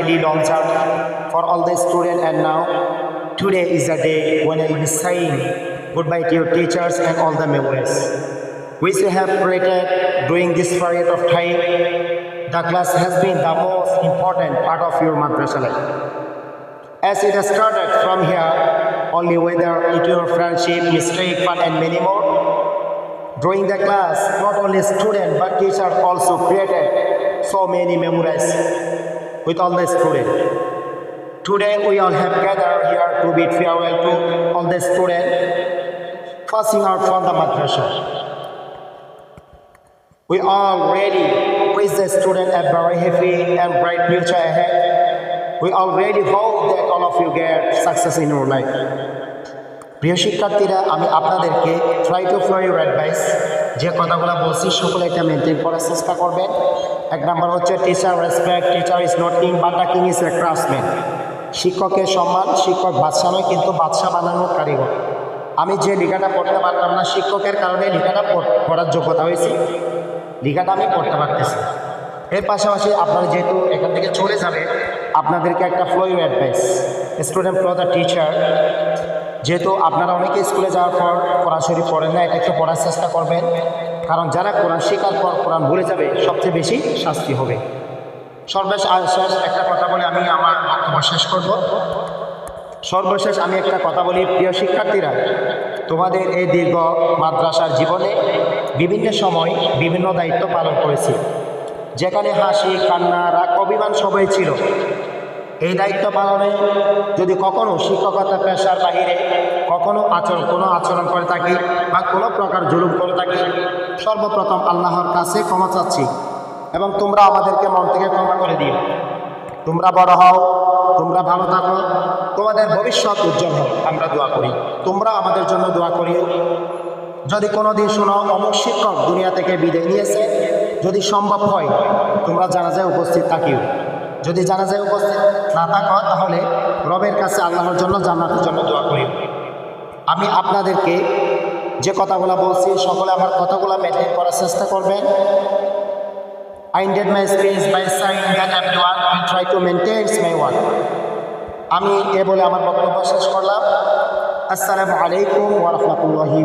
really long journey for all the students and now today is the day when I will be saying goodbye to your teachers and all the memories which you have created during this period of time. The class has been the most important part of your madrasa life. As it has started from here, only whether it your friendship, mistake, fun and many more. During the class, not only students but teachers also created so many memories with all the students. Today we all have gathered here to bid farewell to all the students passing out from the madrasa. We all ready wish the student a very happy and bright future ahead. We already hope that all of you get success in your life. প্রিয় শিক্ষার্থীরা আমি আপনাদেরকে try to follow your advice যে কথাগুলো বলছি সকলে এটা maintain করার চেষ্টা করবেন এক নম্বর হচ্ছে teacher respect teacher is not king but king is a craftsman শিক্ষকের সম্মান, শিক্ষক বাদশা নয়, কিন্তু বাদশা বানানোর কারিগর। আমি যে লেখাটা পড়তে পারতাম না, শিক্ষকের কারণে লেখাটা পড়- পড়ার যোগ্যতা হয়েছে। লেখাটা আমি পড়তে পারতেছি এর পাশাপাশি আপনারা যেহেতু এখান থেকে চলে যাবে আপনাদেরকে একটা follow your advice student follow the teacher যেহেতু আপনারা অনেকে স্কুলে যাওয়ার পর কোরআন শরীফ পড়েন না এটা একটু পড়ার চেষ্টা করবেন। কারণ যারা কোরআন শেখার পর কোরআন ভুলে যাবে, সবচেয়ে বেশি শাস্তি হবে। সর্বশেষ শেষ একটা কথা বলে আমি আমার বক্তব্য শেষ করব। সর্বশেষ আমি একটা কথা বলি, প্রিয় শিক্ষার্থীরা, তোমাদের এই দীর্ঘ মাদ্রাসার জীবনে বিভিন্ন সময় বিভিন্ন দায়িত্ব পালন করেছি। যেখানে হাসি, কান্না, রাগ, অভিমান সবাই ছিল। এই দায়িত্ব পালনে যদি কখনো শিক্ষকতা পেশার বাহিরে কখনো আচরণ, কোনো আচরণ করে থাকি বা কোনো প্রকার জুলুম করে থাকি, সর্বপ্রথম আল্লাহর কাছে ক্ষমা চাচ্ছি এবং তোমরা আমাদেরকে মন থেকে ক্ষমা করে দিও। তোমরা বড় হও, তোমরা ভালো থাকো, তোমাদের ভবিষ্যৎ উজ্জ্বল হোক, আমরা দোয়া করি। তোমরা আমাদের জন্য দোয়া করিও। যদি কোনো দিন শোনো, অমুক শিক্ষক দুনিয়া থেকে বিদায় নিয়েছে, যদি সম্ভব হয়, তোমরা জানাজায় উপস্থিত থাকিও। যদি জানাজায় উপস্থিত না থাকো, তাহলে রবের কাছে আল্লাহর জন্য জান্নাতের জন্য দোয়া করি। আমি আপনাদেরকে যে কথাগুলো বলছি, সকলে আমার কথাগুলো মেনটেন করার চেষ্টা করবেন। I ended my speech by saying that everyone will try to maintain my word. আমি এ বলে আমার বক্তব্য শেষ করলাম। আসসালামু আলাইকুম ওয়া রাহমাতুল্লাহি